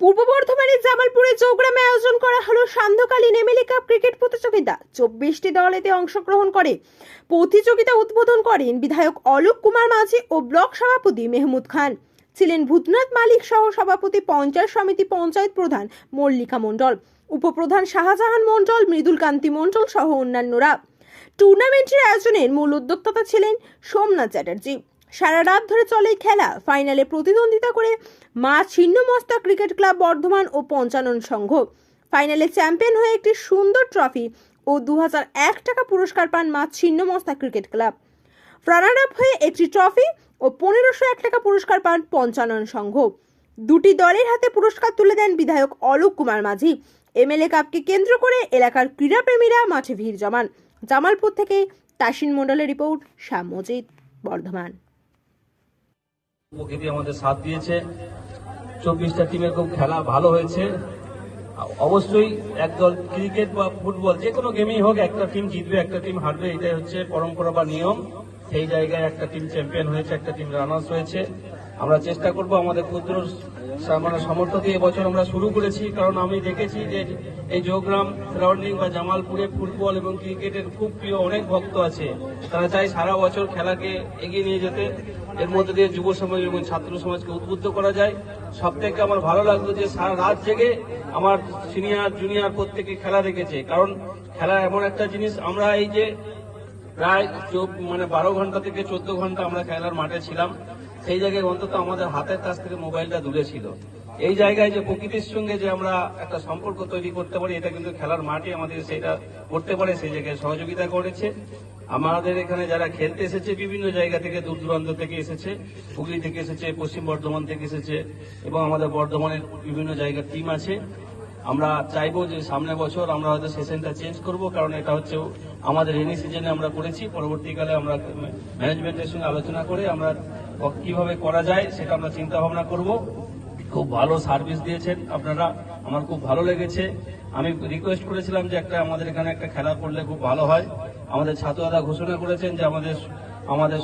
পূর্ব বর্ধমানের জামালপুরে চৌগ্রামে আয়োজন করা হলো সান্ধ্যকালীন এমএলএ কাপ ক্রিকেট প্রতিযোগিতা। চব্বিশটি দল এতে অংশগ্রহণ করে। প্রতিযোগিতা উদ্বোধন করেন বিধায়ক অলোক কুমার মাঝি ও ব্লক সভাপতি মেহমুদ খান। ছিলেন ভূতনাথ মালিক সহ সভাপতি পঞ্চায়েত সমিতি পঞ্চায়েত প্রধান মল্লিকা মণ্ডল। উপপ্রধান শাহজাহান মণ্ডল, মৃদুল কান্তি মণ্ডল সহ অন্যান্যরা। টুর্নামেন্টের আয়োজনের মূল উদ্যোক্তা ছিলেন সোমনাথ চ্যাটার্জি। সারা রাত ধরে চলে খেলা। ফাইনালে প্রতিদ্বন্দ্বিতা করে মা ছিন্নমস্তা ক্রিকেট ক্লাব বর্ধমান ও পঞ্চানন সংঘ। ফাইনালে চ্যাম্পিয়ন হয়ে একটি সুন্দর ট্রফি ও দু টাকা পুরস্কার পান Maa Chhinnamasta cricket club. Runner up হয়ে একটি ট্রফি ও পনেরোশো এক টাকা পুরস্কার পান পঞ্চানন সংঘ। দুটি দলের হাতে পুরস্কার তুলে দেন বিধায়ক অলোক কুমার মাঝি। এমএলএ কাপকে কেন্দ্র করে এলাকার ক্রীড়াপ্রেমীরা মাঠে ভিড় জমান। জামালপুর থেকে তাসিন মণ্ডলের রিপোর্ট শ্যাম মজিদ বর্ধমান। প্রকৃতি আমাদের সাথ দিয়েছে। চব্বিশটা টিমের খুব খেলা ভালো হয়েছে। অবশ্যই একদল ক্রিকেট বা ফুটবল যে কোনো গেমই হোক, একটা টিম জিতবে, একটা টিম হারবে, এটাই হচ্ছে পরম্পরা বা নিয়ম। সেই জায়গায় একটা টিম চ্যাম্পিয়ন হয়েছে, একটা টিম রানার্স হয়েছে। আমরা চেষ্টা করব আমাদের ক্ষুদ্র মানে মানে সমর্থকে এবছর আমরা শুরু করেছি। কারণ আমি দেখেছি যে এই যোগগ্রাম সারাউন্ডিং বা জামালপুরে ফুটবল এবং ক্রিকেটের খুব প্রিয় অনেক ভক্ত আছে। তারা চায় সারা বছর খেলাকে এগিয়ে নিয়ে যেতে। এর মধ্যে দিয়ে যুব সমাজ এবং ছাত্র সমাজকে উদ্বুদ্ধ করা যায়। সব থেকে আমার ভালো লাগল যে সারা রাত জেগে আমার সিনিয়র, জুনিয়র প্রত্যেকে খেলা দেখেছে। কারণ খেলা এমন একটা জিনিস, আমরা এই যে প্রায় মানে বারো ঘণ্টা থেকে চোদ্দ ঘণ্টা আমরা খেলার মাঠে ছিলাম। সেই জায়গায় অন্তত আমাদের হাতের কাছ থেকে মোবাইলটা দূরে ছিল। এই জায়গায় যে প্রকৃতির সঙ্গে যে আমরা একটা সম্পর্ক তৈরি করতে পারি, এটা কিন্তু খেলার মাঠে আমাদের সেটা করতে পারে, সেই জায়গায় সহযোগিতা করেছে। আমাদের এখানে যারা খেলতে এসেছে, বিভিন্ন জায়গা থেকে, দূর দূরান্ত থেকে এসেছে, হুগলি থেকে এসেছে, পশ্চিম বর্ধমান থেকে এসেছে, এবং আমাদের বর্ধমানের বিভিন্ন জায়গার টিম আছে। আমরা চাইব যে সামনে বছর আমরা হয়তো সেশনটা চেঞ্জ করব, কারণ এটা হচ্ছে আমাদের রেনি সিজনে আমরা করেছি। পরবর্তীকালে আমরা ম্যানেজমেন্টের সঙ্গে আলোচনা করে আমরা কীভাবে করা যায় সেটা আমরা চিন্তা ভাবনা করব। খুব ভালো সার্ভিস দিয়েছেন আপনারা। আমার খুব ভালো লেগেছে। আমি রিকোয়েস্ট করেছিলাম যে একটা আমাদের এখানে একটা খেলা করলে খুব ভালো হয়। আমাদের ছাত্ররা ঘোষণা করেছেন যে আমাদের আমাদের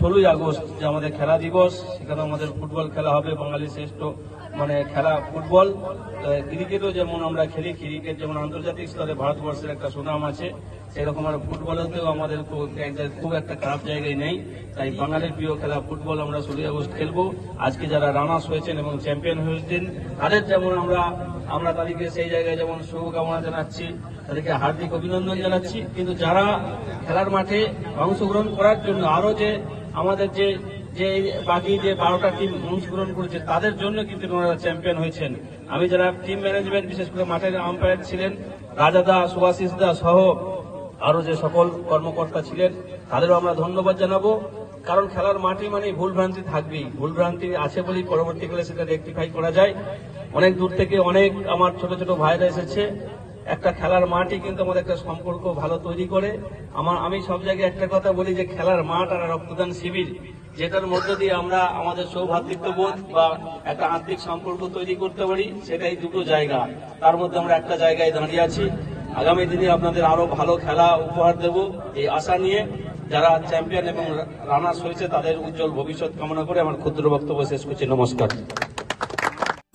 ষোলোই আগস্ট যে আমাদের খেলা দিবস সেখানে আমাদের ফুটবল খেলা হবে বাঙালি শ্রেষ্ঠ মানে খেলা ফুটবল। ক্রিকেটও যেমন আমরা খেলি, ক্রিকেট যেমন আন্তর্জাতিক স্তরে ভারতবর্ষের একটা সুনাম আছে, সেরকম আর ফুটবলেতেও আমাদের খুব একটা খারাপ জায়গায় নেই। তাই বাঙালির প্রিয় খেলা ফুটবল আমরা ষোলোই আগস্ট খেলব। আজকে যারা রানার্স হয়েছেন এবং চ্যাম্পিয়ন হয়েছেন, তাদের যেমন আমরা আমরা তাদেরকে সেই জায়গায় যেমন শুভকামনা জানাচ্ছি, তাদেরকে হার্দিক অভিনন্দন জানাচ্ছি। কিন্তু যারা খেলার মাঠে অংশগ্রহণ করার জন্য আরও যে আমাদের যে যে বাকি যে বারোটা টিম অংশগ্রহণ করেছে, তাদের জন্য কিন্তু ওনারা চ্যাম্পিয়ন হয়েছেন। আমি যারা টিম ম্যানেজমেন্ট বিশেষ করে মাঠের আম্পায়ার ছিলেন, রাজা রাজাদা সুভাশিস দা সহ আরও যে সকল কর্মকর্তা ছিলেন, তাদেরও আমরা ধন্যবাদ জানাব। কারণ খেলার মাঠে মানে ভুলভ্রান্তি থাকবেই। ভুলভ্রান্তি আছে বলেই পরবর্তীকালে সেটা রেকটিফাই করা যায়। অনেক দূর থেকে অনেক আমার ছোট ছোট ভাইরা এসেছে। একটা খেলার মাঠই কিন্তু আমাদের একটা সম্পর্ক ভালো তৈরি করে। আমার, আমি সব জায়গায় একটা কথা বলি যে খেলার মাঠ আর রক্তদান শিবির, যেটার মধ্য দিয়ে আমরা আমাদের সৌভাতৃত্ববোধ বা একটা আত্মিক সম্পর্ক তৈরি করতে পারি, সেটাই দুটো জায়গা। তার মধ্যে আমরা একটা জায়গায় দাঁড়িয়ে আছি। আগামী দিনে আপনাদের আরও ভালো খেলা উপহার দেব এই আশা নিয়ে। যারা চ্যাম্পিয়ন এবং রানার্স হয়েছে, তাদের উজ্জ্বল ভবিষ্যৎ কামনা করে আমার ক্ষুদ্র বক্তব্য শেষ করছি। নমস্কার।